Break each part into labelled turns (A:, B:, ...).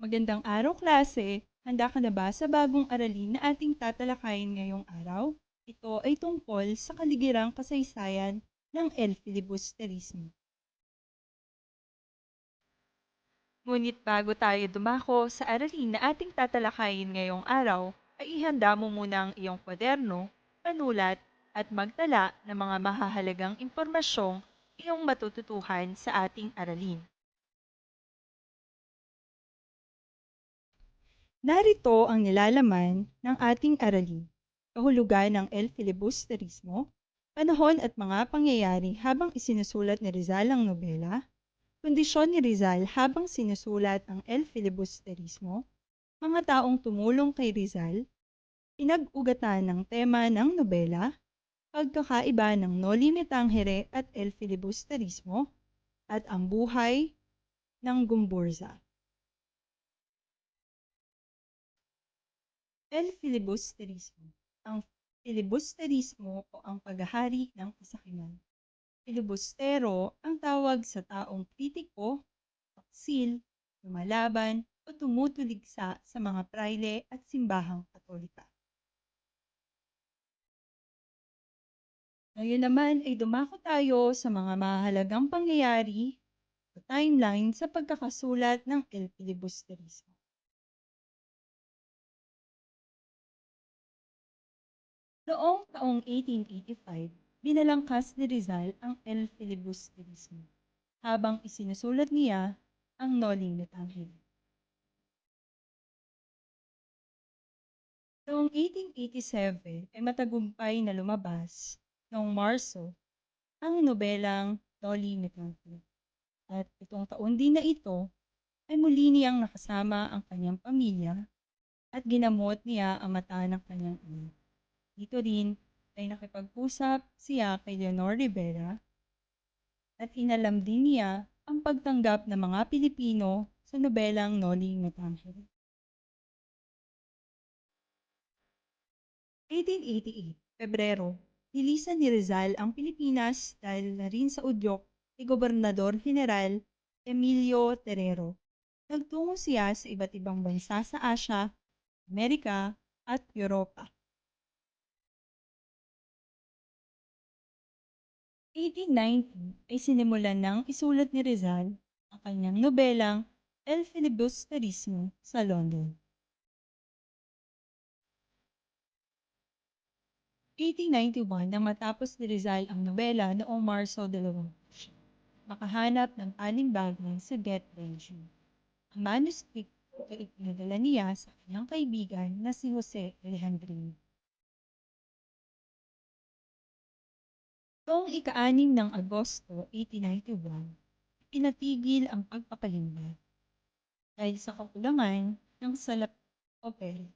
A: Magandang araw klase! Handa ka na ba sa bagong aralin na ating tatalakayin ngayong araw? Ito ay tungkol sa kaligirang kasaysayan ng El Filibusterismo. Ngunit bago tayo dumako sa aralin na ating tatalakayin ngayong araw, ay ihanda mo muna ang iyong kwaderno, panulat, at magtala ng mga mahahalagang impormasyong iyong matututuhan sa ating aralin. Narito ang nilalaman ng ating aralin. Kahulugan ng El Filibusterismo, panahon at mga pangyayari habang isinusulat ni Rizal ang nobela, kondisyon ni Rizal habang sinusulat ang El Filibusterismo, mga taong tumulong kay Rizal, pinag-ugatan ng tema ng nobela, pagkakaiba ng Noli Me Tangere at El Filibusterismo, at ang buhay ng Gumburza. El Filibusterismo Ang filibusterismo o ang paghahari ng kasakiman. Filibustero ang tawag sa taong kritiko, taksil, lumalaban, o tumutuligsa sa mga praile at simbahang katolika. Ngayon naman ay dumako tayo sa mga mahalagang pangyayari o timeline sa pagkakasulat ng El Filibusterismo. Noong taong 1885, binalangkas ni Rizal ang El Filibusterismo habang isinusulat niya ang Noli Me Tangere. Noong 1887 ay matagumpay na lumabas noong Marso ang nobelang Me Tangere. At itong taon din na ito ay muli niyang nakasama ang kanyang pamilya at ginamot niya ang mata ng kanyang ina. Dito rin ay nakipag-usap siya kay Leonor Rivera at inalam din niya ang pagtanggap ng mga Pilipino sa nobelang Noli Me Tangere. 1888, Pebrero, nilisan ni Rizal ang Pilipinas dahil na rin sa udyok ni Gobernador General Emilio Terrero. Nagtungo siya sa iba't ibang bansa sa Asya, Amerika at Europa. 1890 ay sinimulan ng isulat ni Rizal ang kanyang nobelang El Filibusterismo sa London. 1891 nang matapos ni Rizal ang nobela noong Marso 2, makahanap ng palimbagan sa Get Belgium. Ang manuskripto ay ipinadala niya sa kanyang kaibigan na si Jose Alejandrino. Noong ika-anim ng Agosto 1891, pinatigil ang pagpapalimbag. Dahil sa kakulangan ng salap papel,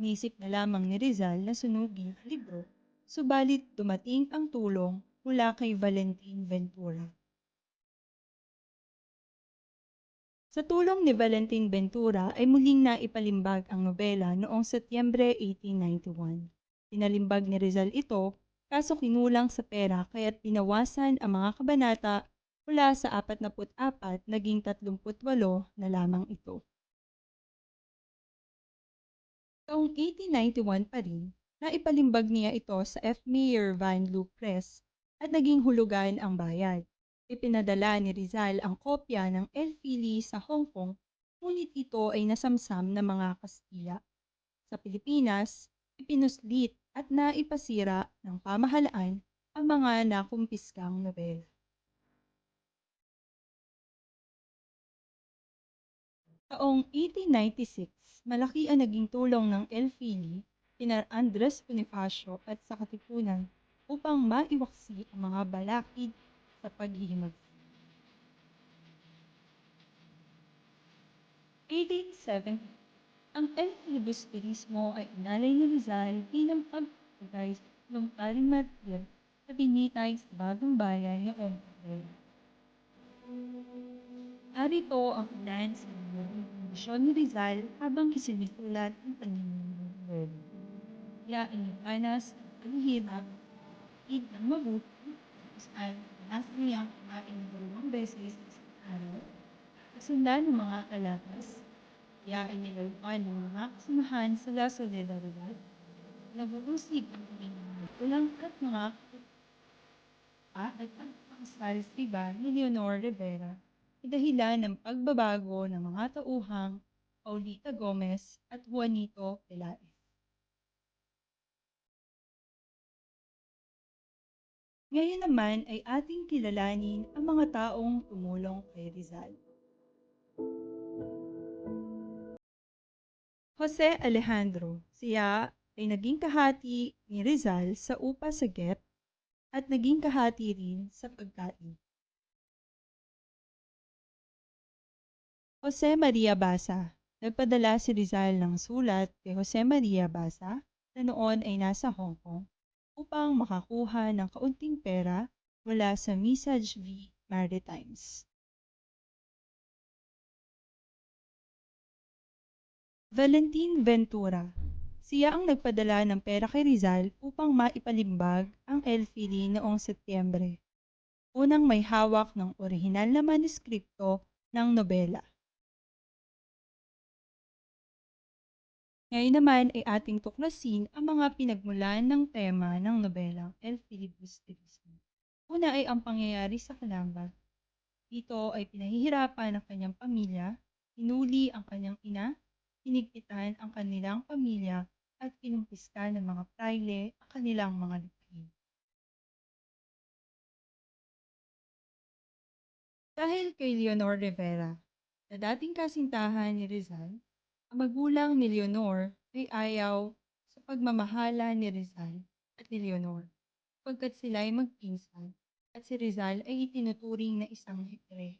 A: Nisip na lamang ni Rizal na sunugin ang libro, subalit dumating ang tulong mula kay Valentin Ventura. Sa tulong ni Valentin Ventura ay muling naipalimbag ang nobela noong Setyembre 1891. Pinalimbag ni Rizal ito kaso kinulang sa pera kaya't binawasan ang mga kabanata mula sa 44 naging 38 na lamang ito. Taong 1891 pa rin, naipalimbag niya ito sa F. Mayer Van Loo Press at naging hulugan ang bayad. Ipinadala ni Rizal ang kopya ng El Fili sa Hong Kong, ngunit ito ay nasamsam ng mga Kastila. Sa Pilipinas, ipinuslit at naipasira ng pamahalaan ang mga nakumpiskang nobela. Taong 1896, malaki ang naging tulong ng El Fili, kina Andres Bonifacio at sa Katipunan upang maiwaksi ang mga balakid sa paghihimag. 1870, ang El Filibusterismo ay inalay ni Rizal bilang pagpagay ng paring material na binitay sa bagong bayan noong Pebrero. Narito ang ilan sa mga ni Rizal habang isinusulat ang novel. Kaya inipanas ang paghihirap, id ng mabuti, saan nasa niya kumain dalawang beses sa araw, kasundan ng mga kalakas, Kaya ay nilaluan ng mga kasamahan sa Solidaridad. Nag-uusig ang mga ulang at mga at ang pangsalsiba ni Leonor Rivera dahilan ng pagbabago ng mga tauhang Paulita Gomez at Juanito Pelaez. Ngayon naman ay ating kilalanin ang mga taong tumulong kay Rizal. Jose Alejandro, siya ay naging kahati ni Rizal sa upa sa Get at naging kahati rin sa pagkain. Jose Maria Basa, nagpadala si Rizal ng sulat kay Jose Maria Basa na noon ay nasa Hong Kong upang makakuha ng kaunting pera mula sa Message V Maritimes. Valentin Ventura, siya ang nagpadala ng pera kay Rizal upang maipalimbag ang Elfili noong Setyembre. Unang may hawak ng orihinal na manuskripto ng nobela. Ngayon naman ay ating tuklasin ang mga pinagmulan ng tema ng nobelang El Filibusterismo. Una ay ang pangyayari sa Calamba. Dito ay pinahihirapan ang kanyang pamilya, hinuli ang kanyang ina, hinigpitan ang kanilang pamilya at kinumpiska ng mga praile ang kanilang mga lupain. Dahil kay Leonor Rivera, na dating kasintahan ni Rizal, ang magulang ni Leonor ay ayaw sa pagmamahala ni Rizal at ni Leonor pagkat sila ay magpinsan at si Rizal ay itinuturing na isang herehe.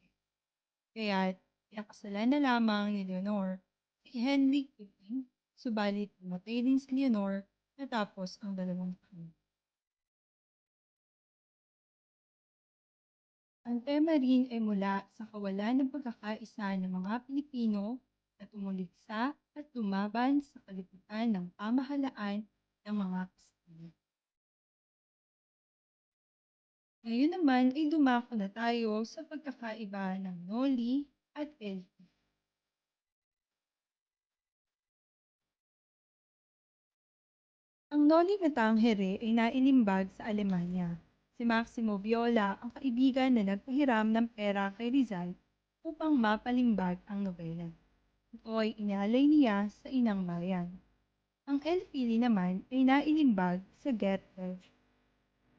A: Kaya pinakasalan na lamang ni Leonor si Henry Pippin, subalit namatay din si Leonor natapos ang dalawang taon. Ang tema rin ay mula sa kawalan ng pagkakaisa ng mga Pilipino na tumuligsa at lumaban sa kaliputan ng pamahalaan ng mga Kastila. Ngayon naman ay dumako na tayo sa pagkakaiba ng Noli at Elfi. Ang Noli Me Tangere ay nailimbag sa Alemanya. Si Maximo Viola ang kaibigan na nagpahiram ng pera kay Rizal upang mapalimbag ang nobela. Ito ay inalay niya sa inang bayan. Ang El Fili naman ay nailimbag sa Getlev.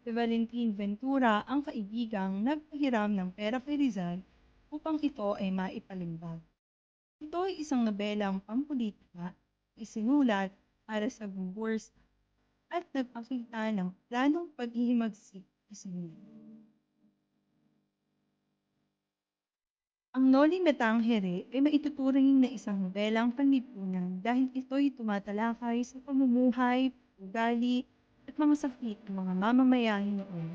A: Si Valentin Ventura ang kaibigang nagpahiram ng pera kay Rizal upang ito ay maipalimbag. Ito ay isang nobelang pampolitika na isinulat para sa bubursa at nagpakita ng planong paghihimagsik sa. Ang Noli Me Tangere ay maituturing na isang nobelang panlipunan dahil ito'y tumatalakay sa pamumuhay, ugali, at mga sakit ng mga mamamayan noon.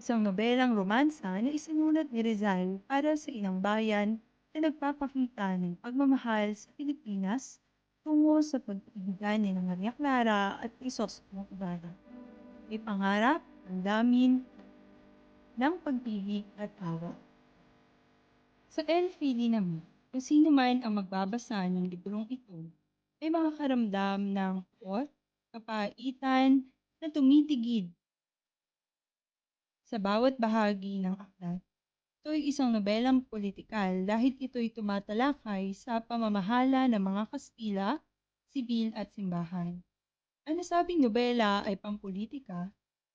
A: Isang nobelang romansa na isinulat ni Rizal para sa inang bayan na nagpapakita ng pagmamahal sa Pilipinas tungo sa pag-ibigan ni Maria Clara at Crisostomo Ibarra. May pangarap, ang damin, ng pag-ibig at awa. Sa El Fili naman, kung sino man ang magbabasa ng librong ito, ay makakaramdam ng pot, kapaitan na tumitigid sa bawat bahagi ng aklat. Ito ay isang nobelang politikal dahil ito'y tumatalakay sa pamamahala ng mga Kastila, sibil at simbahan. Ang nasabing nobela ay pampolitika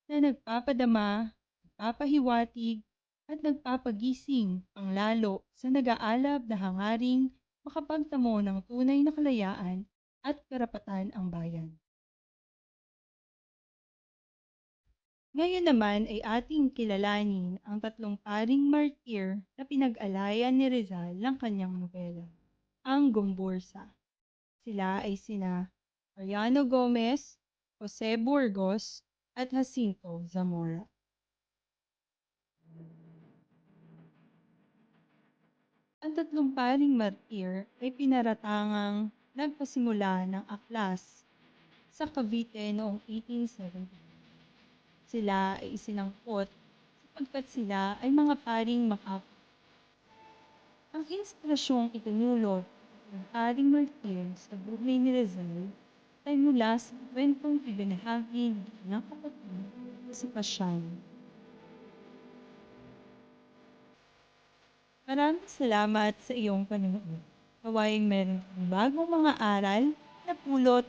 A: na nagpapadama, nagpapahiwatig, at nagpapagising ang lalo sa nag-aalab na hangaring makapagtamo ng tunay na kalayaan at karapatan ang bayan. Ngayon naman ay ating kilalanin ang tatlong paring martir na pinag-alayan ni Rizal ng kanyang nobela, ang Gombursa. Sila ay sina Mariano Gomez, Jose Burgos, at Jacinto Zamora. Ang tatlong paring martir ay pinaratangang nagpasimula ng aklas sa Cavite noong 1870. Sila ay isinangkot sapagkat sila ay mga paring makap. Ang inspirasyong itinulot ng Aling Martir sa buhay ni Rizal ay mula sa kwentong ibinahagi ng kapatid si Pasyan. Maraming salamat sa iyong panonood. Nawayang meron bagong mga aral na pulot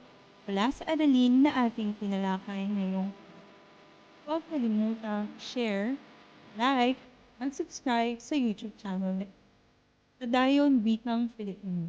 A: mula sa aralin na ating tinalakay ngayong Huwag kalimutang share, like, and subscribe sa YouTube channel na Dayon Bitang Filipino.